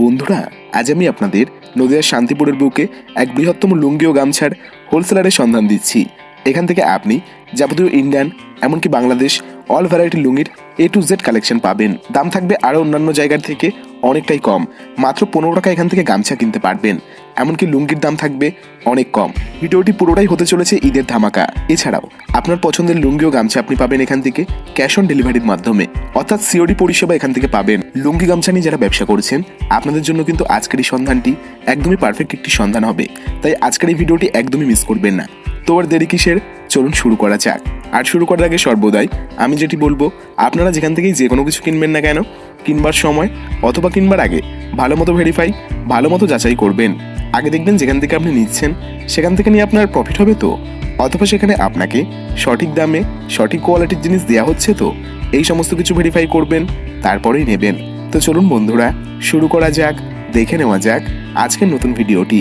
বন্ধুরা, আজ আমি আপনাদের নদিয়ার শান্তিপুরের বুকে এক বৃহত্তম লুঙ্গি ও গামছার হোলসেলারের সন্ধান দিচ্ছি। এখান থেকে আপনি যাবতীয় ইন্ডিয়ান, এমনকি বাংলাদেশ অল ভ্যারাইটি লুঙ্গির এ টু জেড কালেকশন পাবেন। দাম থাকবে আরও অন্যান্য জায়গার থেকে অনেকটাই কম। মাত্র পনেরো টাকা এখান থেকে গামছা কিনতে পারবেন। এমনকি লুঙ্গির দাম থাকবে অনেক কম। ভিডিওটি পুরোটাই হতে চলেছে ঈদের ধামাকা। এছাড়াও, আপনার পছন্দের লুঙ্গি ও গামছা আপনি পাবেন এখান থেকে ক্যাশ অন ডেলিভারির মাধ্যমে। অর্থাৎ সিওডি পরিষেবা এখান থেকে পাবেন। লুঙ্গি গামছা নিয়ে যারা ব্যবসা করছেন, আপনাদের জন্য কিন্তু আজকের এই সন্ধানটি একদমই পারফেক্ট একটি সন্ধান হবে। তাই আজকের এই ভিডিওটি একদমই মিস করবেন না। তো আর দেরি কিসের? চলুন শুরু করা যাক। আর শুরু করার আগে সর্বদাই আমি যেটি বলব, আপনারা যেখান থেকেই যে কোনো কিছু কিনবেন না কেন, কিনবার সময় অথবা কিনবার আগে ভালো মতো ভেরিফাই ভালো মতো যাচাই করবেন। আগে দেখবেন যেখান থেকে আপনি নিচ্ছেন সেখান থেকে নিয়ে আপনার প্রফিট হবে তো? অথবা সেখানে আপনাকে সঠিক দামে সঠিক কোয়ালিটির জিনিস দেওয়া হচ্ছে তো? এই সমস্ত কিছু ভেরিফাই করবেন তারপরেই নেবেন। তো চলুন বন্ধুরা শুরু করা যাক দেখে নেওয়া যাক আজকের নতুন ভিডিওটি।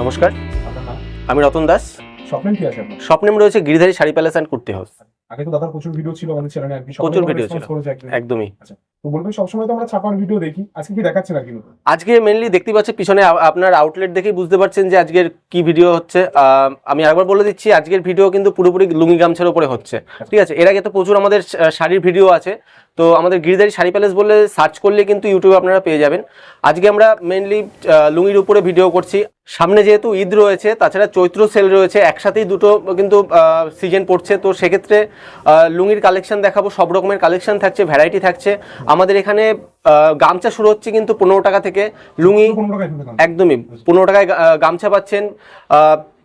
নমস্কার আমি রতন দাস। স্বপ্নেম কি আছে আপনার? স্বপ্নেম রয়েছে Giridhari sari palace and kurti house আগে তো দাদার প্রচুর ভিডিও ছিল আমাদের চ্যানেলে আর কি প্রচুর ভিডিও ছিল। একদমই। আচ্ছা তো বলবেন সবসময় তো আমরা ছাপার ভিডিও দেখি আজকে কি দেখাচ্ছেন আর কি আজকে মেনলি দেখতে পাচ্ছেন পিছনে আপনার আউটলেট দেখেই বুঝতে পারছেন যে আজকের কি ভিডিও হচ্ছে। আমি আরেকবার বলে দিচ্ছি আজকের ভিডিও কিন্তু পুরোপুরি লুঙ্গি গামছার উপরে হচ্ছে। ঠিক আছে? এর আগে তো প্রচুর আমাদের শাড়ির ভিডিও আছে। তো আমাদের গিরিধারী শাড়ি প্যালেস বলে সার্চ করলে কিন্তু ইউটিউবে আপনারা পেয়ে যাবেন। আজকে আমরা মেনলি লুঙ্গির উপরে ভিডিও করছি। সামনে যেহেতু ঈদ রয়েছে তাছাড়া চৈত্র সেল রয়েছে একসাথেই দুটো কিন্তু সিজন পড়ছে। তো সেক্ষেত্রে লুঙ্গির কালেকশন দেখাবো। সব রকমের কালেকশন থাকছে ভ্যারাইটি থাকছে। আমাদের এখানে গামছা শুরু হচ্ছে কিন্তু পনেরো টাকা থেকে। লুঙ্গি একদমই পনেরো টাকায় গামছা পাচ্ছেন।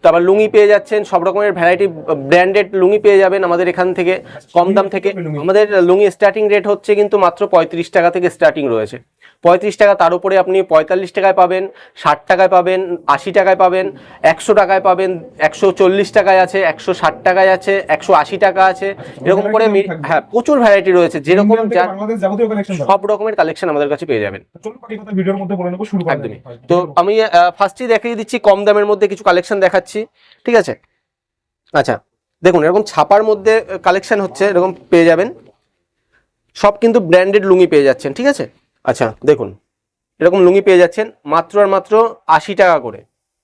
তারপর লুঙ্গি পেয়ে যাচ্ছেন সব রকমের ভ্যারাইটি ব্র্যান্ডেড লুঙ্গি পেয়ে যাবেন আমাদের এখান থেকে কম দাম থেকে। আমাদের লুঙ্গি স্টার্টিং রেট হচ্ছে কিন্তু মাত্র পঁয়ত্রিশ টাকা থেকে স্টার্টিং রয়েছে। পঁয়ত্রিশ টাকা তার উপরে আপনি পঁয়তাল্লিশ টাকায় পাবেন ষাট টাকায় পাবেন আশি টাকায় পাবেন একশো টাকায় পাবেন একশো চল্লিশ টাকায় আছে একশো ষাট টাকায় আছে একশো আশি টাকা আছে। এরকম করে হ্যাঁ প্রচুর ভ্যারাইটি রয়েছে। যেরকম সব রকমের কালেকশন আমাদের কাছে পেয়ে যাবেন। একদমই। তো আমি ফার্স্টেই দেখিয়ে দিচ্ছি কম দামের মধ্যে কিছু কালেকশন দেখাচ্ছি। ঠিক আছে? আচ্ছা দেখুন এরকম ছাপার মধ্যে কালেকশন হচ্ছে এরকম পেয়ে যাবেন। সব কিন্তু ব্র্যান্ডেড লুঙ্গি পেয়ে যাচ্ছেন ঠিক আছে? আচ্ছা দেখুন এরকম লুঙ্গি পেয়ে যাচ্ছেন মাত্র আর মাত্র আশি টাকা করে।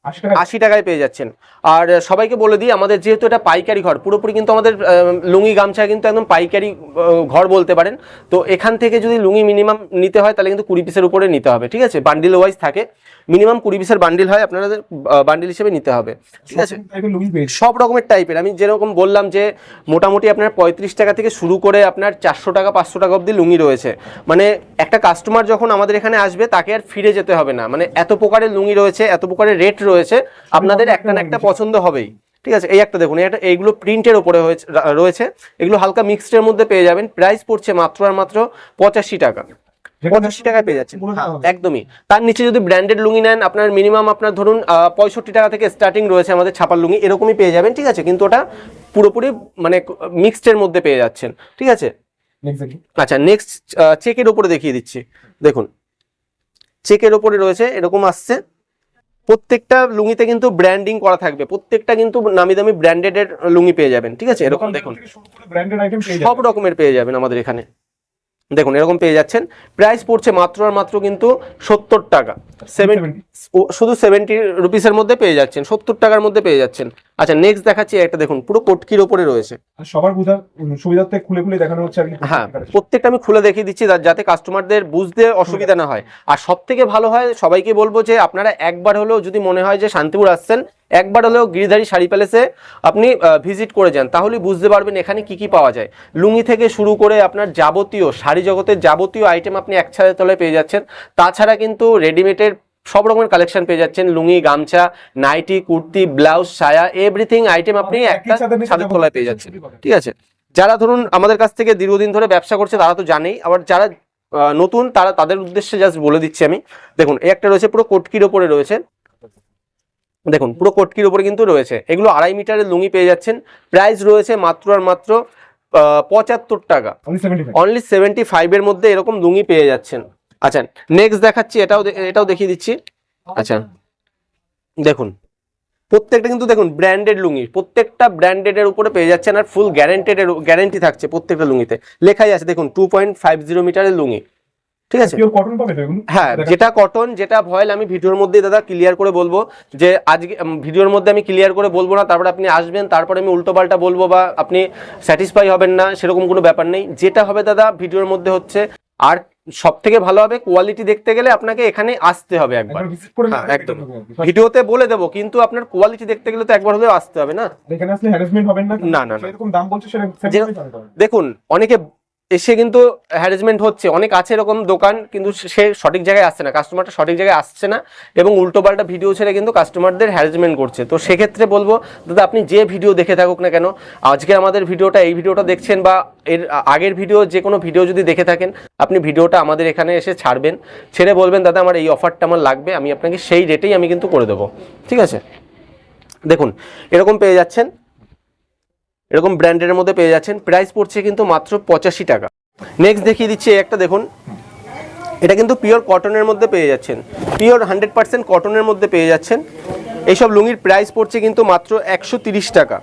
আশি টাকায়? পেয়ে যাচ্ছেন। আর সবাইকে বলে দিই আমাদের যেহেতু এটা পাইকারি ঘর পুরোপুরি কিন্তু আমাদের লুঙ্গি গামছা কিন্তু একদম পাইকারি ঘর বলতে পারেন। তো এখান থেকে যদি লুঙ্গি মিনিমাম নিতে হয় তাহলে কিন্তু কুড়ি পিসের উপরে নিতে হবে ঠিক আছে? বান্ডিল ওয়াইজ থাকে। মিনিমাম কুড়ি পিসের বান্ডিল হয় আপনাদের বান্ডিল হিসেবে নিতে হবে ঠিক আছে? সব রকমের টাইপের আমি যেরকম বললাম যে মোটামুটি আপনার পঁয়ত্রিশ টাকা থেকে শুরু করে আপনার চারশো টাকা পাঁচশো টাকা অবধি লুঙ্গি রয়েছে। মানে একটা কাস্টমার যখন আমাদের এখানে আসবে তাকে আর ফিরে যেতে হবে না। মানে এত প্রকারের লুঙ্গি রয়েছে এত প্রকারের রেট রয়েছে আপনাদের একটা না একটা পছন্দ হবেই। ঠিক আছে এই একটা দেখুন একটা এইগুলো প্রিন্টের ওপরে হয়েছে রয়েছে। এগুলো হালকা মিক্সডের মধ্যে পেয়ে যাবেন। প্রাইস পড়ছে মাত্র আর মাত্র পঁচাশি টাকা। পঁচাশি টাকায় পেয়ে যাচ্ছেন। হবে। একদমই। তার নিচে যদি ব্র্যান্ডেড লুঙ্গি নেন আপনার মিনিমাম আপনার ধরুন পঁয়ষট্টি টাকা থেকে স্টার্টিং রয়েছে আমাদের ছাপার লুঙ্গি এরকমই পেয়ে যাবেন ঠিক আছে? কিন্তু ওটা পুরোপুরি মানে মিক্সডের মধ্যে পেয়ে যাচ্ছেন ঠিক আছে? আচ্ছা নেক্সট চেকের ওপরে দেখিয়ে দিচ্ছি। দেখুন চেকের ওপরে রয়েছে এরকম আসছে। প্রত্যেকটা লুঙ্গিতে কিন্তু ব্র্যান্ডিং করা থাকবে। প্রত্যেকটা কিন্তু নামি দামি ব্র্যান্ডেড লুঙ্গি পেয়ে যাবেন ঠিক আছে? এরকম দেখুন। সব রকমের পেয়ে যাবেন আমাদের এখানে। দেখুন এরকম পেয়ে যাচ্ছেন। প্রাইস পড়ছে মাত্র আর মাত্র কিন্তু সত্তর টাকা। সেভেন 70 শুধু সেভেন্টি রুপিসের মধ্যে পেয়ে যাচ্ছেন সত্তর টাকার মধ্যে পেয়ে যাচ্ছেন। আচ্ছা নেক্সট দেখাচ্ছি একটা দেখুন পুরো কোটকির ওপরে রয়েছে। সবার বোঝার সুবিধার্থে খুলে খুলে দেখানো হচ্ছে হ্যাঁ প্রত্যেকটা আমি খুলে দেখিয়ে দিচ্ছি যাতে কাস্টমারদের বুঝতে অসুবিধা না হয়। আর সব থেকে ভালো হয় সবাইকে বলব যে আপনারা একবার হলেও যদি মনে হয় যে শান্তিপুর আসছেন একবার হলেও গিরিধারী শাড়ি প্যালেসে আপনি ভিজিট করে যান। তাহলে বুঝতে পারবেন এখানে কি কি পাওয়া যায়। লুঙ্গি থেকে শুরু করে আপনার যাবতীয় শাড়ি জগতের যাবতীয় আইটেম আপনি এক ছাদের তলায় পেয়ে যাচ্ছেন। তাছাড়া কিন্তু রেডিমেডের সব রকমের কালেকশন পেয়ে যাচ্ছেন। লুঙ্গি গামছা নাইটি কুর্তি ব্লাউজ সায়া এভরিথিং আইটেম আপনি একটা ছাদের তলায় পেয়ে যাচ্ছেন। ঠিক আছে? যারা ধরুন আমাদের কাছ থেকে দীর্ঘদিন ধরে ব্যবসা করছে তারা তো জানেই। আবার যারা নতুন তারা তাদের উদ্দেশ্যে জাস্ট বলে দিচ্ছি আমি। দেখুন এই একটা রয়েছে পুরো কোটকির ওপরে রয়েছে। দেখুন পুরো কোটকির ওপরে কিন্তু রয়েছে। এগুলো আড়াই মিটারের লুঙ্গি পেয়ে যাচ্ছেন। প্রাইস রয়েছে মাত্র আর মাত্র পঁচাত্তর টাকা। অনলি সেভেন্টি ফাইভের মধ্যে এরকম লুঙ্গি পেয়ে যাচ্ছেন। আচ্ছা নেক্সট দেখাচ্ছি এটাও এটাও দেখিয়ে দিচ্ছি। আচ্ছা দেখুন প্রত্যেকটা কিন্তু দেখুন ব্র্যান্ডেড লুঙ্গি। প্রত্যেকটা ব্র্যান্ডেড এর উপরে পেয়ে যাচ্ছেন আর ফুল গ্যারেন্টেড এর গ্যারেন্টি থাকছে প্রত্যেকটা লুঙ্গিতে। লেখাই আছে দেখুন টু পয়েন্ট ফাইভ জিরো মিটারের লুঙ্গি। ঠিক আছে? পিওর কটন পাবে হ্যাঁ যেটা কটন যেটা ভয়েল আমি ভিডিওর মধ্যে দাদা ক্লিয়ার করে বলব যে আজকে ভিডিওর মধ্যে আমি ক্লিয়ার করে বলব না তারপরে আপনি আসবেন তারপরে আমি উল্টো পাল্টা বলব বা আপনি স্যাটিসফাই হবেন না সেরকম কোনো ব্যাপার নেই। যেটা হবে দাদা ভিডিওর মধ্যে হচ্ছে আর সব থেকে ভালো হবে কোয়ালিটি দেখতে গেলে আপনাকে এখানে আসতে হবে একবার। হ্যাঁ, একদম। ভিডিওতে বলে দেবো কিন্তু আপনার কোয়ালিটি দেখতে গেলে তো একবার হলেও আসতে হবে না? এখানে আসলে হ্যারাসমেন্ট হবেন না না। দাম বলছে সেটা। দেখুন অনেকে এসে কিন্তু হ্যারাসমেন্ট হচ্ছে। অনেক আছে এরকম দোকান, কিন্তু সে সঠিক জায়গায় আসছে না। কাস্টমারটা সঠিক জায়গায় আসছে না এবং উল্টোপাল্টা ভিডিও ছেড়ে কিন্তু কাস্টমারদের হ্যারাসমেন্ট করছে। তো সেক্ষেত্রে বলব, দাদা আপনি যে ভিডিও দেখে থাকুক না কেন, আজকে আমাদের ভিডিওটা এই ভিডিওটা দেখছেন বা এর আগের ভিডিও যে কোনো ভিডিও যদি দেখে থাকেন, আপনি ভিডিওটা আমাদের এখানে এসে ছাড়বেন। ছেড়ে বলবেন, দাদা, আমার এই অফারটা আমার লাগবে, আমি আপনাকে সেই রেটেই আমি কিন্তু করে দেবো। ঠিক আছে? দেখুন, এরকম পেয়ে যাচ্ছেন। এরকম ব্র্যান্ডের মধ্যে পেয়ে যাচ্ছেন। প্রাইস পড়ছে কিন্তু মাত্র পঁচাশি টাকা। নেক্সট দেখিয়ে দিচ্ছি একটা দেখুন। এটা কিন্তু পিওর কটনের মধ্যে পেয়ে যাচ্ছেন। পিওর হান্ড্রেড পার্সেন্ট কটনের মধ্যে পেয়ে যাচ্ছেন। এইসব লুঙ্গির প্রাইস পড়ছে কিন্তু মাত্র একশো তিরিশ টাকা।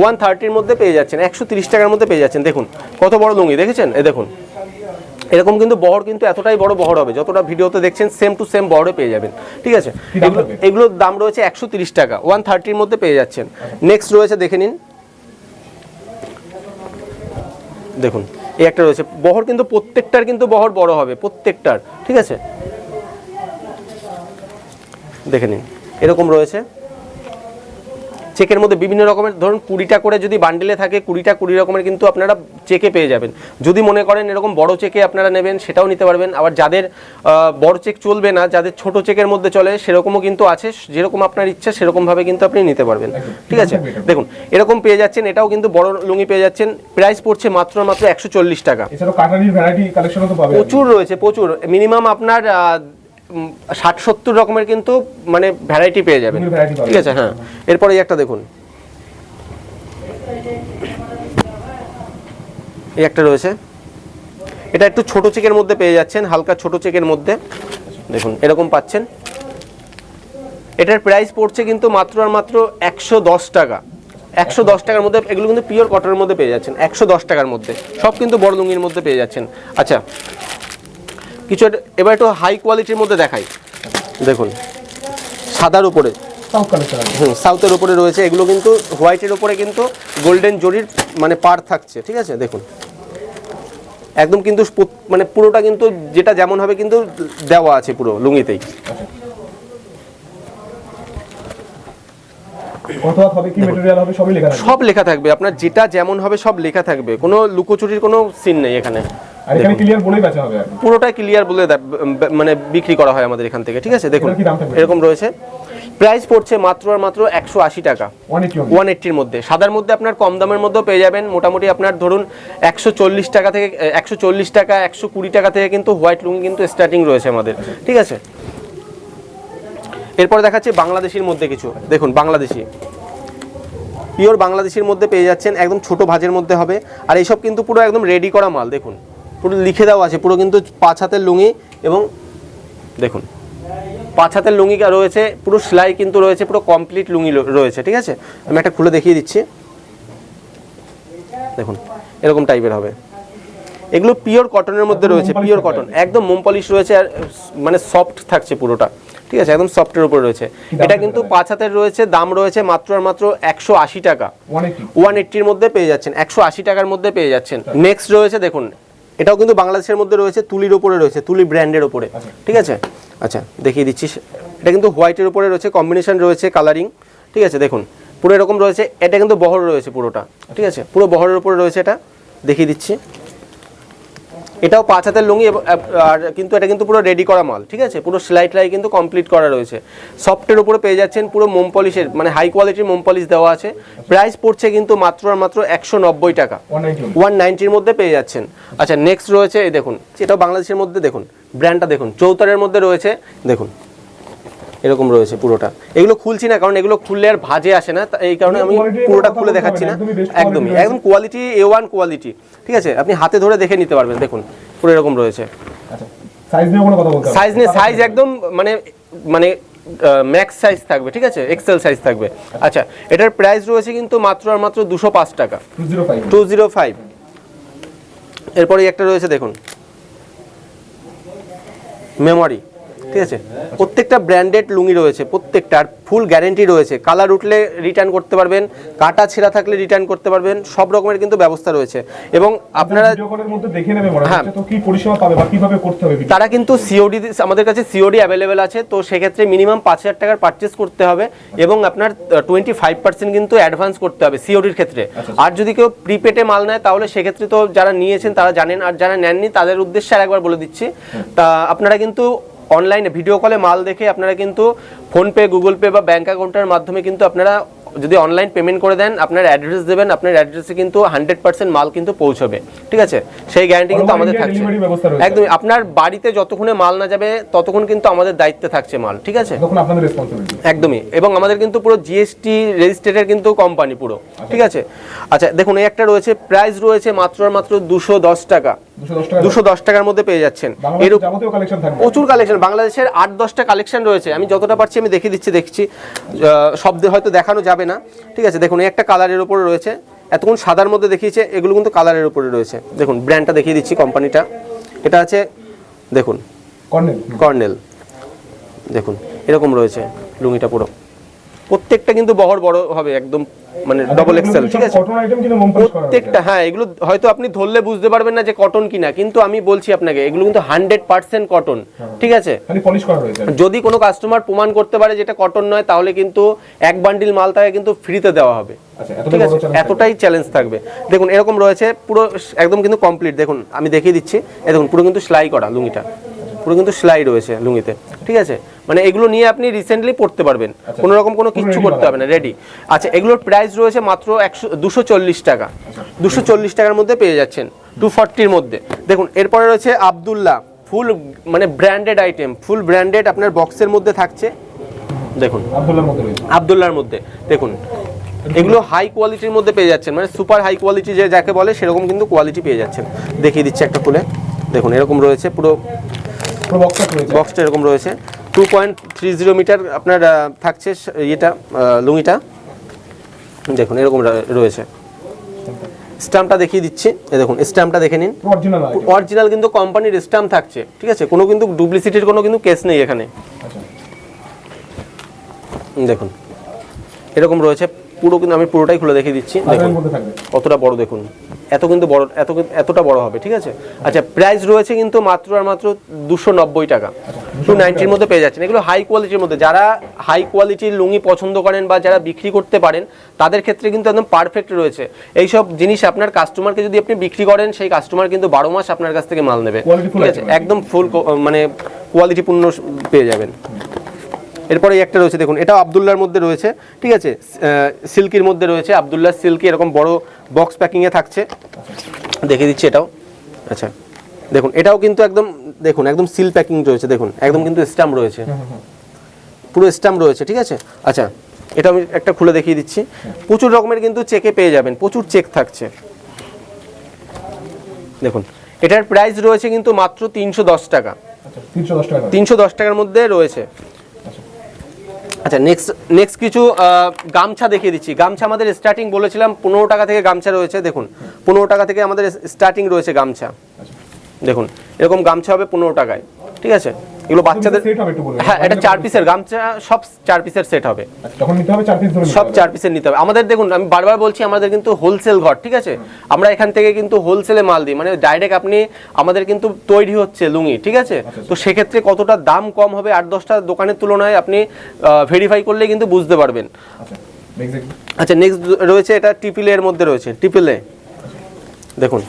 ওয়ান থার্টির মধ্যে পেয়ে যাচ্ছেন। একশো তিরিশ টাকার মধ্যে পেয়ে যাচ্ছেন। দেখুন কত বড় লুঙ্গি দেখেছেন? এ দেখুন। এরকম কিন্তু বহর কিন্তু এতটাই বড় বহর হবে যতটা ভিডিওতে দেখছেন সেম টু সেম বহরে পেয়ে যাবেন। ঠিক আছে? এগুলো এগুলোর দাম রয়েছে একশো তিরিশ টাকা। ওয়ান থার্টির মধ্যে পেয়ে যাচ্ছেন। নেক্সট রয়েছে দেখে নিন। দেখুন, এই একটা রয়েছে। বহর কিন্তু প্রত্যেকটার কিন্তু বহর বড় হবে, প্রত্যেকটার, ঠিক আছে? দেখে নিন, এরকম রয়েছে। চেকের মধ্যে বিভিন্ন রকমের ধরুন কুড়িটা করে যদি বান্ডেলে থাকে কুড়িটা কুড়ি রকমের কিন্তু আপনারা চেকে পেয়ে যাবেন। যদি মনে করেন এরকম বড় চেকে আপনারা নেবেন সেটাও নিতে পারবেন। আবার যাদের বড় চেক চলবে না যাদের ছোট চেকের মধ্যে চলে সেরকমও কিন্তু আছে যেরকম আপনার ইচ্ছা সেরকমভাবে কিন্তু আপনি নিতে পারবেন। ঠিক আছে? দেখুন এরকম পেয়ে যাচ্ছেন এটাও কিন্তু বড় লুঙ্গি পেয়ে যাচ্ছেন। প্রাইস পড়ছে মাত্র মাত্র একশো চল্লিশ টাকা। প্রচুর রয়েছে প্রচুর। মিনিমাম আপনার ষাট সত্তর রকমের কিন্তু মানে ভ্যারাইটি পেয়ে যাবেন। ঠিক আছে হ্যাঁ। এরপরে একটা দেখুন। এই একটা রয়েছে। এটা একটু ছোট চেকের মধ্যে পেয়ে যাচ্ছেন হালকা ছোট চেকের মধ্যে। দেখুন এরকম পাচ্ছেন। এটার প্রাইস পড়ছে কিন্তু মাত্র আর মাত্র একশো দশ টাকা। একশো দশ টাকার মধ্যে এগুলো কিন্তু পিওর কটনের মধ্যে পেয়ে যাচ্ছেন। একশো দশ টাকার মধ্যে। সব কিন্তু বড় লুঙ্গির মধ্যে পেয়ে যাচ্ছেন। আচ্ছা কিছু এবার একটু হাই কোয়ালিটির মধ্যে দেখাই। দেখুন সাদার উপরে। হুম সাউথের উপরে রয়েছে। এগুলো কিন্তু হোয়াইটের উপরে কিন্তু গোল্ডেন জরির মানে পার থাকছে ঠিক আছে? দেখুন। একদম কিন্তু মানে পুরোটা কিন্তু যেটা যেমন হবে কিন্তু দেওয়া আছে পুরো লুঙ্গিতেই। সব লেখা থাকবে। আপনার যেটা যেমন হবে সব লেখা থাকবে। কোনো লুকোচুরির কোনো সিন নেই এখানে। আর এখানে ক্লিয়ার বলেই বেচা হবে পুরোটাই ক্লিয়ার বলে মানে বিক্রি করা হয় আমাদের এখান থেকে ঠিক আছে? দেখুন? এরকম রয়েছে। প্রাইস পড়ছে মাত্র আর মাত্র একশো আশি টাকা। ওয়ান এইট্টির মধ্যে। সাদার মধ্যে আপনার কম দামের মধ্যেও পেয়ে যাবেন। মোটামুটি আপনার ধরুন একশো চল্লিশ টাকা থেকে একশো চল্লিশ টাকা একশো কুড়ি টাকা থেকে কিন্তু হোয়াইট লুঙ্গি কিন্তু স্টার্টিং রয়েছে আমাদের ঠিক আছে? এরপর দেখাচ্ছি বাংলাদেশির মধ্যে কিছু। দেখুন বাংলাদেশি। পিওর বাংলাদেশির মধ্যে পেয়ে যাচ্ছেন একদম ছোট ভাজের মধ্যে হবে। আর এইসব কিন্তু পুরো একদম রেডি করা মাল দেখুন। পুরো লিখে দেওয়া আছে পুরো কিন্তু পাঁচ হাতের লুঙ্গি এবং দেখুন পাঁচ হাতের লুঙ্গি রয়েছে পুরো সেলাই কিন্তু রয়েছে পুরো কমপ্লিট লুঙ্গি রয়েছে ঠিক আছে? আমি একটা খুলে দেখিয়ে দিচ্ছি। দেখুন এরকম টাইপের হবে। এগুলো পিওর কটনের মধ্যে রয়েছে পিওর কটন একদম মোম পলিশ রয়েছে আর মানে সফট থাকছে পুরোটা ঠিক আছে? একদম সফটের উপরে রয়েছে। এটা কিন্তু পাঁচ হাতের রয়েছে দাম রয়েছে মাত্র আর মাত্র একশো আশি টাকা। 180 ওয়ান এইট্টির মধ্যে পেয়ে যাচ্ছেন একশো আশি টাকার মধ্যে পেয়ে যাচ্ছেন। নেক্সট রয়েছে দেখুন এটাও কিন্তু বাংলাদেশের মধ্যে রয়েছে তুলির ওপরে রয়েছে তুলি ব্র্যান্ডের ওপরে। আচ্ছা। ঠিক আছে? আচ্ছা দেখিয়ে দিচ্ছি। এটা কিন্তু হোয়াইটের ওপরে রয়েছে কম্বিনেশন রয়েছে কালারিং। ঠিক আছে দেখুন পুরো এরকম রয়েছে এটা কিন্তু বহর রয়েছে পুরোটা। ঠিক আছে পুরো বহরের উপরে রয়েছে এটা। দেখিয়ে দিচ্ছি। এটাও পাঁচ হাতের লুঙ্গি আর কিন্তু এটা কিন্তু পুরো রেডি করা মাল ঠিক আছে? পুরো সেলাই টেলাই কিন্তু কমপ্লিট করা রয়েছে। সফটের উপরে পেয়ে যাচ্ছেন পুরো মোম পলিশের মানে হাই কোয়ালিটির মোম পলিশ দেওয়া আছে। প্রাইস পড়ছে কিন্তু মাত্র আর মাত্র একশো নব্বই টাকা। ওয়ান নাইনটির মধ্যে পেয়ে যাচ্ছেন। আচ্ছা নেক্সট রয়েছে এই দেখুন এটাও বাংলাদেশের মধ্যে দেখুন ব্র্যান্ডটা দেখুন চৌতারের মধ্যে রয়েছে দেখুন। এরকম রয়েছে পুরোটা। এগুলো খুলছি না কারণ এগুলো খুললে আর ভাজে আসে না। এই কারণে আমি পুরোটা খুলে দেখাচ্ছি না। একদমই একদম কোয়ালিটি এ ওয়ান কোয়ালিটি ঠিক আছে? আপনি হাতে ধরে দেখে নিতে পারবেন দেখুন। পুরো এরকম রয়েছে। আচ্ছা সাইজ নিয়ে বলতে হবে সাইজ একদম মানে মানে ম্যাক্স সাইজ থাকবে ঠিক আছে? এক্সেল সাইজ থাকবে। আচ্ছা এটার প্রাইস রয়েছে কিন্তু মাত্র আর মাত্র দুশো পাঁচ টাকা। টু জিরো ফাইভ এরপরে একটা রয়েছে দেখুন। মেমোরি ঠিক আছে? প্রত্যেকটা ব্র্যান্ডেড লুঙ্গি রয়েছে প্রত্যেকটা আর ফুল গ্যারেন্টি রয়েছে। কালার উঠলে রিটার্ন করতে পারবেন কাটা ছেঁড়া থাকলে রিটার্ন করতে পারবেন সব রকমের কিন্তু ব্যবস্থা রয়েছে। এবং আপনারা হ্যাঁ। video? তারা কিন্তু সিওডি আমাদের কাছে সিওডি অ্যাভেলেবেল আছে তো সেক্ষেত্রে মিনিমাম পাঁচ হাজার টাকার পারচেস করতে হবে এবং আপনার টোয়েন্টি ফাইভ পার্সেন্ট কিন্তু অ্যাডভান্স করতে হবে সিওডির ক্ষেত্রে। আর যদি কেউ প্রিপেডে মাল নেয় তাহলে সেক্ষেত্রে তো যারা নিয়েছেন তারা জানেন আর যারা নেননি তাদের উদ্দেশ্যে আর একবার বলে দিচ্ছি। তা আপনারা কিন্তু অনলাইনে ভিডিও কলে মাল দেখে আপনারা কিন্তু ফোনপে গুগল পে বা ব্যাঙ্ক অ্যাকাউন্টের মাধ্যমে কিন্তু আপনারা যদি অনলাইন পেমেন্ট করে দেন আপনার অ্যাড্রেস দেবেন আপনার অ্যাড্রেসে কিন্তু হান্ড্রেড পার্সেন্ট মাল কিন্তু পৌঁছবে। ঠিক আছে? সেই গ্যারান্টি কিন্তু আমাদের থাকছে। একদমই। আপনার বাড়িতে যতক্ষণে মাল না যাবে ততক্ষণ কিন্তু আমাদের দায়িত্বে থাকছে মাল। ঠিক আছে? একদমই। এবং আমাদের কিন্তু পুরো জিএসটি রেজিস্ট্রেটের কিন্তু কোম্পানি পুরো। ঠিক আছে? আচ্ছা দেখুন এই একটা রয়েছে প্রাইস রয়েছে মাত্র মাত্র দুশো দশ টাকা। দুশো দশ টাকা দুশো দশ টাকার মধ্যে পেয়ে যাচ্ছেন। প্রচুর কালেকশন বাংলাদেশের আট দশটা কালেকশন রয়েছে। আমি যতটা পারছি আমি দেখিয়ে দিচ্ছি দেখছি। দিয়ে হয়তো দেখানো যাবে না। ঠিক আছে দেখুন একটা কালারের উপরে রয়েছে। এতক্ষণ সাদার মধ্যে দেখিয়েছে এগুলো কিন্তু কালারের উপরে রয়েছে। দেখুন ব্র্যান্ডটা দেখিয়ে দিচ্ছি কোম্পানিটা এটা আছে দেখুন কর্নেল। কর্নেল। দেখুন এরকম রয়েছে লুঙ্গিটা পুরো। প্রত্যেকটা কিন্তু বহর বড় হবে একদম মানে ডবল এক্সেল ঠিক আছে? প্রত্যেকটা হ্যাঁ এগুলো হয়তো আপনি ধরলে বুঝতে পারবেন না যে কটন কিনা কিন্তু আমি বলছি আপনাকে এগুলো কিন্তু হান্ড্রেড পার্সেন্ট কটন ঠিক আছে? যদি কোনো কাস্টমার প্রমাণ করতে পারে যেটা কটন নয় তাহলে কিন্তু এক বান্ডিল মাল তাকে কিন্তু ফ্রিতে দেওয়া হবে। আচ্ছা ঠিক আছে? এতটাই চ্যালেঞ্জ থাকবে। দেখুন এরকম রয়েছে পুরো একদম কিন্তু কমপ্লিট দেখুন আমি দেখিয়ে দিচ্ছি। এই দেখুন পুরো কিন্তু সেলাই করা লুঙ্গিটা। পুরো কিন্তু সেলাই রয়েছে লুঙ্গিতে। ঠিক আছে? মানে এগুলো নিয়ে আপনি রিসেন্টলি পড়তে পারবেন। কোনো রকম কোনো কিচ্ছু করতে হবে না রেডি আচ্ছা এগুলোর প্রাইস রয়েছে মাত্র একশো দুশো চল্লিশ টাকা। দুশো চল্লিশ টাকার মধ্যে পেয়ে যাচ্ছেন টু ফর্টির মধ্যে। দেখুন এরপরে রয়েছে আবদুল্লাহ ফুল মানে ব্র্যান্ডেড আইটেম ফুল ব্র্যান্ডেড আপনার বক্সের মধ্যে থাকছে। দেখুন আবদুল্লার মধ্যে দেখুন এগুলো হাই কোয়ালিটির মধ্যে পেয়ে যাচ্ছেন। মানে সুপার হাই কোয়ালিটি যে যাকে বলে সেরকম কিন্তু কোয়ালিটি পেয়ে যাচ্ছেন। দেখিয়ে দিচ্ছে একটা খুলে। দেখুন এরকম রয়েছে পুরো বক্সটা এরকম রয়েছে। Two point three zero metre আপনার থাকছে ইয়েটা লুঙিটা দেখুন এরকম রয়েছে। স্ট্যাম্পটা দেখিয়ে দিচ্ছি। এই দেখুন স্ট্যাম্পটা দেখে নিন। অরিজিনাল কিন্তু কোম্পানির স্ট্যাম্প থাকছে ঠিক আছে? কোনো কিন্তু ডুপ্লিসিটির কোনো কিন্তু কেস নেই এখানে। আচ্ছা। দেখুন এরকম রয়েছে। পুরো কিন্তু আমি পুরোটাই খুলে দেখিয়ে দিচ্ছি দেখুন। কতটা বড় দেখুন। এত কিন্তু বড় এত এতটা বড় হবে ঠিক আছে? আচ্ছা প্রাইস রয়েছে কিন্তু মাত্র আর মাত্র দুশো নব্বই টাকা। টু নাইনটির মধ্যে পেয়ে যাচ্ছেন। এগুলো হাই কোয়ালিটির মধ্যে। যারা হাই কোয়ালিটির লুঙ্গি পছন্দ করেন বা যারা বিক্রি করতে পারেন তাদের ক্ষেত্রে কিন্তু একদম পারফেক্ট রয়েছে। এইসব জিনিস আপনার কাস্টমারকে যদি আপনি বিক্রি করেন সেই কাস্টমার কিন্তু বারো মাস আপনার কাছ থেকে মাল নেবে। ঠিক আছে। একদম ফুল মানে কোয়ালিটিপূর্ণ পেয়ে যাবেন। এরপরে একটা রয়েছে দেখুন এটা আবদুল্লার মধ্যে রয়েছে ঠিক আছে? সিল্কির মধ্যে রয়েছে আবদুল্লাহ সিল্কি এরকম বড় বক্স প্যাকিংয়ে থাকছে। দেখিয়ে দিচ্ছি এটাও। আচ্ছা দেখুন এটাও কিন্তু একদম দেখুন একদম সিল প্যাকিং রয়েছে দেখুন একদম কিন্তু স্ট্যাম্প রয়েছে। পুরো স্ট্যাম্প রয়েছে ঠিক আছে? আচ্ছা এটা আমি একটা খুলে দেখিয়ে দিচ্ছি। প্রচুর রকমের কিন্তু চেকে পেয়ে যাবেন প্রচুর চেক থাকছে। দেখুন এটার প্রাইস রয়েছে কিন্তু মাত্র তিনশো দশ টাকা। আচ্ছা তিনশো দশ টাকা। তিনশো দশ টাকার মধ্যে রয়েছে। আচ্ছা নেক্সট নেক্সট কিছু গামছা দেখিয়ে দিচ্ছি। গামছা আমাদের স্টার্টিং বলেছিলাম, পনেরো টাকা থেকে গামছা রয়েছে, দেখুন। পনেরো টাকা থেকে আমাদের স্টার্টিং রয়েছে গামছা। দেখুন, এরকম গামছা হবে পনেরো টাকায়। ঠিক আছে? এগুলো বাচ্চাদের সেট হবে একটু বলবেন হ্যাঁ এটা চার পিসের গামছা সব চার পিসের সেট হবে। আচ্ছা, নিতে হবে চার পিস ধরে সব চার পিসের নিতে হবে। আমাদের দেখুন আমি বারবার বলছি আমাদের কিন্তু হোলসেল ঘর ঠিক আছে? আমরা এখান থেকে কিন্তু হোলসেলে মাল দিই। মানে ডাইরেক্ট আপনি আমাদের কিন্তু তৈরি হচ্ছে লুঙ্গি ঠিক আছে? তো সেক্ষেত্রে কতটা দাম কম হবে আট দশটা দোকানের তুলনায় আপনি ভেরিফাই করলে কিন্তু বুঝতে পারবেন। আচ্ছা আচ্ছা নেক্সট রয়েছে এটা টিপিলে এর মধ্যে রয়েছে টিপিলে দেখুন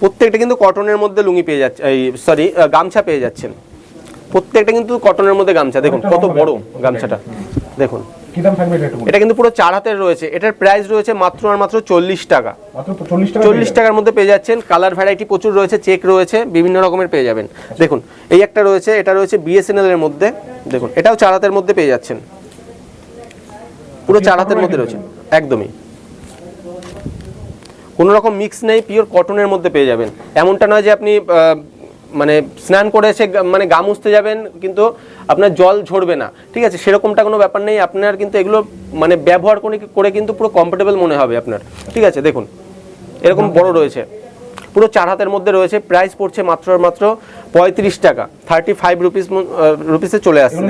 প্রত্যেকটা কিন্তু কটনের মধ্যে লুঙ্গি পেয়ে যাচ্ছে এই সরি গামছা পেয়ে যাচ্ছেন। প্রত্যেকটা কিন্তু কটনের মধ্যে গামছা। দেখুন কত বড় গামছাটা। দেখুন। এটা কিন্তু পুরো চার হাতের রয়েছে। এটার প্রাইস রয়েছে মাত্র আর মাত্র চল্লিশ টাকা। মাত্র চল্লিশ টাকা চল্লিশ টাকার মধ্যে পেয়ে যাচ্ছেন। কালার ভ্যারাইটি প্রচুর রয়েছে চেক রয়েছে বিভিন্ন রকমের পেয়ে যাবেন। দেখুন এই একটা রয়েছে এটা রয়েছে বিএসএনএল এর মধ্যে। দেখুন এটাও চার হাতের মধ্যে পেয়ে যাচ্ছেন। পুরো চার হাতের মধ্যে রয়েছে। একদমই। কোনো রকম মিক্স নেই পিওর কটনের মধ্যে পেয়ে যাবেন। এমনটা নয় যে আপনি মানে স্নান করে এসে মানে গা মুছতে যাবেন, কিন্তু আপনার জল ঝরবে না। ঠিক আছে, সেরকমটা কোনো ব্যাপার নেই। আপনার কিন্তু এগুলো মানে ব্যবহার করে করে কিন্তু পুরো কমফোর্টেবল মনে হবে আপনার। ঠিক আছে, দেখুন, এরকম বড় রয়েছে। পুরো চার হাতের মধ্যে রয়েছে প্রাইস পড়ছে মাত্র মাত্র পঁয়ত্রিশ টাকা। থার্টি ফাইভ রুপিস রুপিসে চলে আসছে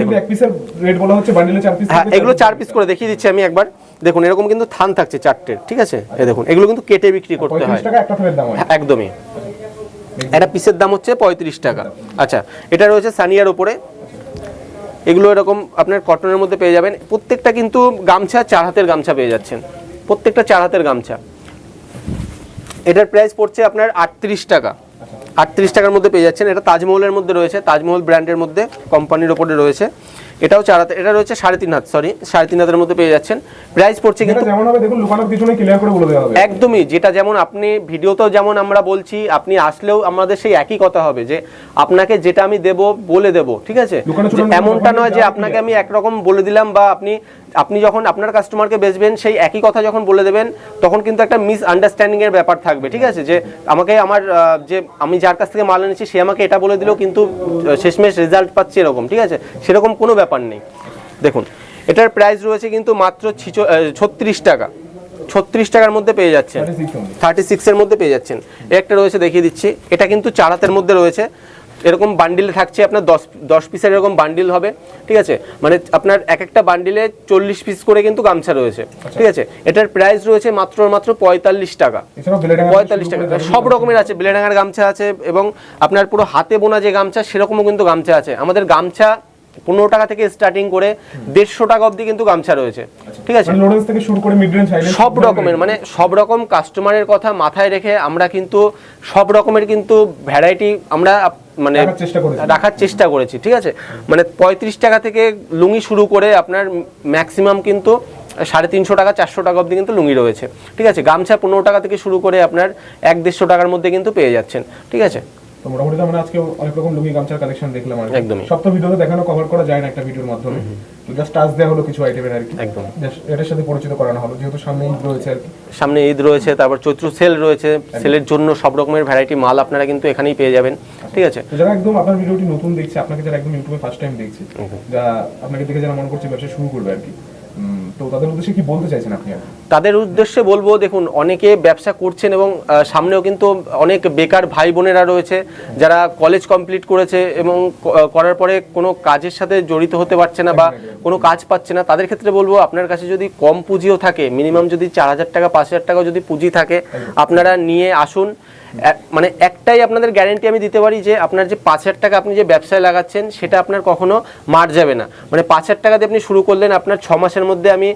হ্যাঁ এগুলো চার পিস করে দেখিয়ে দিচ্ছি আমি একবার। দেখুন এরকম কিন্তু থান থাকছে চারটে ঠিক আছে? এই দেখুন এগুলো কিন্তু কেটে বিক্রি করতে হ্যাঁ, একদমই। একটা পিসের দাম হচ্ছে পঁয়ত্রিশ টাকা। আচ্ছা এটা রয়েছে সানিয়ার ওপরে এগুলো এরকম আপনার কটনের মধ্যে পেয়ে যাবেন। প্রত্যেকটা কিন্তু গামছা চার হাতের গামছা পেয়ে যাচ্ছেন। প্রত্যেকটা চার হাতের গামছা। এটার প্রাইস পড়ছে আপনার আটত্রিশ টাকা। আটত্রিশ টাকার মধ্যে পেয়ে যাচ্ছেন। এটা তাজমহলের মধ্যে রয়েছে। তাজমহল ব্র্যান্ডের মধ্যে কোম্পানির ওপরে রয়েছে। এটাও চার হাতে এটা রয়েছে সাড়ে তিন হাত সরি সাড়ে তিন হাতের মধ্যে পেয়ে যাচ্ছেন। প্রাইস পড়ছে কিন্তু যেমন হবে দেখুন লুকানোর কিছু নেই ক্লিয়ার করে বলে দেওয়া হবে। একদমই যেটা যেমন আপনি ভিডিওতেও যেমন আমরা বলছি আপনি আসলেও আমাদের সেই একই কথা হবে যে আপনাকে যেটা আমি দেব বলে দেব ঠিক আছে? এমনটা নয় যে আপনাকে আমি একরকম বলে দিলাম বা আপনি আপনি যখন আপনার কাস্টমারকে বেচবেন সেই একই কথা যখন বলে দেবেন তখন কিন্তু একটা মিস আন্ডারস্ট্যান্ডিং এর ব্যাপার থাকবে ঠিক আছে? যে আমাকে আমার যে আমি যার কাছ থেকে মাল এনেছি সে আমাকে এটা বলে দিলেও কিন্তু শেষমেশ রেজাল্ট পাচ্ছে এরকম ঠিক আছে? সেরকম কোনো ব্যাপার নেই। দেখুন এটার প্রাইস রয়েছে কিন্তু মাত্র ছত্রিশ টাকা। ছত্রিশ টাকার মধ্যে পেয়ে যাচ্ছেন। থার্টি সিক্সের মধ্যে পেয়ে যাচ্ছেন। একটা রয়েছে দেখিয়ে দিচ্ছি। এটা কিন্তু চার হাতের মধ্যে রয়েছে। এরকম বান্ডিলে থাকছে আপনার দশ দশ পিসের এরকম বান্ডিল হবে। ঠিক আছে? মানে আপনার এক একটা বান্ডিলে চল্লিশ পিস করে কিন্তু গামছা রয়েছে। ঠিক আছে? এটার প্রাইস রয়েছে মাত্র মাত্র পঁয়তাল্লিশ টাকা। পঁয়তাল্লিশ টাকা। সব রকমের আছে। ব্লেডাঙ্গার গামছা আছে এবং আপনার পুরো হাতে বোনা যে গামছা সেরকমও কিন্তু গামছা আছে। আমাদের গামছা পনেরো টাকা থেকে স্টার্টিং করে দেড়শো টাকা অবধি কিন্তু গামছা রয়েছে। ঠিক আছে? মানে থেকে শুরু করে মিড রেঞ্জ হাই সব রকমের মানে সব রকম কাস্টমারের কথা মাথায় রেখে আমরা কিন্তু সব রকমের কিন্তু ভ্যারাইটি আমরা মানে রাখার চেষ্টা করেছি। রাখার চেষ্টা করেছি ঠিক আছে? মানে পঁয়ত্রিশ টাকা থেকে লুঙ্গি শুরু করে আপনার ম্যাক্সিমাম কিন্তু সাড়ে তিনশো টাকা চারশো টাকা অবধি কিন্তু লুঙ্গি রয়েছে। ঠিক আছে? গামছা পনেরো টাকা থেকে শুরু করে আপনার এক দেড়শো টাকার মধ্যে কিন্তু পেয়ে যাচ্ছেন। ঠিক আছে? তো মোটামুটি তো আমরা আজকে অনেক রকম লুঙ্গি গামছার কালেকশন দেখলাম আর। একদমই। সব তো ভিডিওতে দেখানো কভার করা যায় না একটা ভিডিওর মাধ্যমে। তো জাস্ট টাচ দেওয়া হলো কিছু আইটেমের আর কি। একদম। এটার সাথে পরিচিত করানো হলো যেহেতু সামনে ঈদ রয়েছে আর কি। সামনে ঈদ রয়েছে তারপর চৈত্র সেল রয়েছে। সেলের জন্য সব রকমের ভ্যারাইটি মাল আপনারা কিন্তু এখানেই পেয়ে যাবেন। ঠিক আছে? যারা একদম আপনার ভিডিওটি নতুন দেখছে আপনাকে যারা একদম ইউটিউবে ফার্স্ট টাইম দেখছে যা আপনাকে দেখে যারা মনে করছে ব্যবসা শুরু করবে আর কি তো তাদের উদ্দেশ্যে কি বলতে চাইছেন আপনি তাদের উদ্দেশ্যে বলব দেখুন অনেকে ব্যবসা করছেন এবং সামনেও কিন্তু অনেক বেকার ভাই বোনেরা রয়েছে যারা কলেজ কমপ্লিট করেছে এবং করার পরে কোনো কাজের সাথে জড়িত হতে পারছে না বা কোনো কাজ পাচ্ছে না। তাদের ক্ষেত্রে বলব আপনার কাছে যদি কম পুঁজিও থাকে মিনিমাম যদি চার হাজার টাকা পাঁচ হাজার টাকা যদি পুঁজি থাকে আপনারা নিয়ে আসুন। মানে একটাই আপনাদের গ্যারেন্টি আমি দিতে পারি যে আপনার যে পাঁচ হাজার টাকা আপনি যে ব্যবসায় লাগাচ্ছেন, সেটা আপনার কখনো মার যাবে না। মানে পাঁচ হাজার টাকা দিয়ে আপনি শুরু করলেন, আপনার ছ মাসের মধ্যে আমি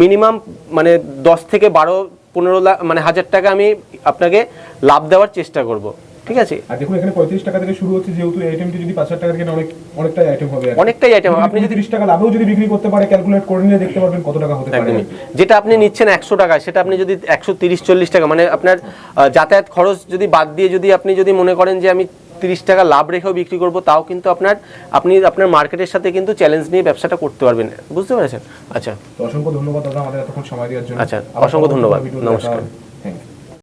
মিনিমাম মানে দশ থেকে বারো, পনেরো লাখ মানে হাজার টাকা আমি আপনাকে লাভ দেওয়ার চেষ্টা করব। ঠিক আছে? আর দেখুন এখানে পঁয়ত্রিশ টাকা থেকে শুরু হচ্ছে যেহেতু আইটেমটি যদি অনেক অনেকটাই আইটেম হবে অনেকটাই আইটেম আপনি যদি ত্রিশ টাকা লাভেও যদি বিক্রি করতে পারে ক্যালকুলেট করে নিয়ে দেখতে পারবেন কত টাকা হতে পারে। যেটা আপনি নিচ্ছেন একশো টাকায় সেটা আপনি যদি একশো তিরিশ চল্লিশ টাকা মানে আপনার যাতায়াত খরচ যদি বাদ দিয়ে যদি আপনি যদি মনে করেন যে আমি তিরিশ টাকা লাভ রেখেও বিক্রি করব তাও কিন্তু আপনার আপনি আপনার মার্কেটের সাথে কিন্তু চ্যালেঞ্জ নিয়ে ব্যবসাটা করতে পারবেন। বুঝতে পেরেছেন? আচ্ছা। অসংখ্য ধন্যবাদ দাদা আমাদের এতক্ষণ সময় দেওয়ার জন্য। আচ্ছা, অসংখ্য ধন্যবাদ। নমস্কার।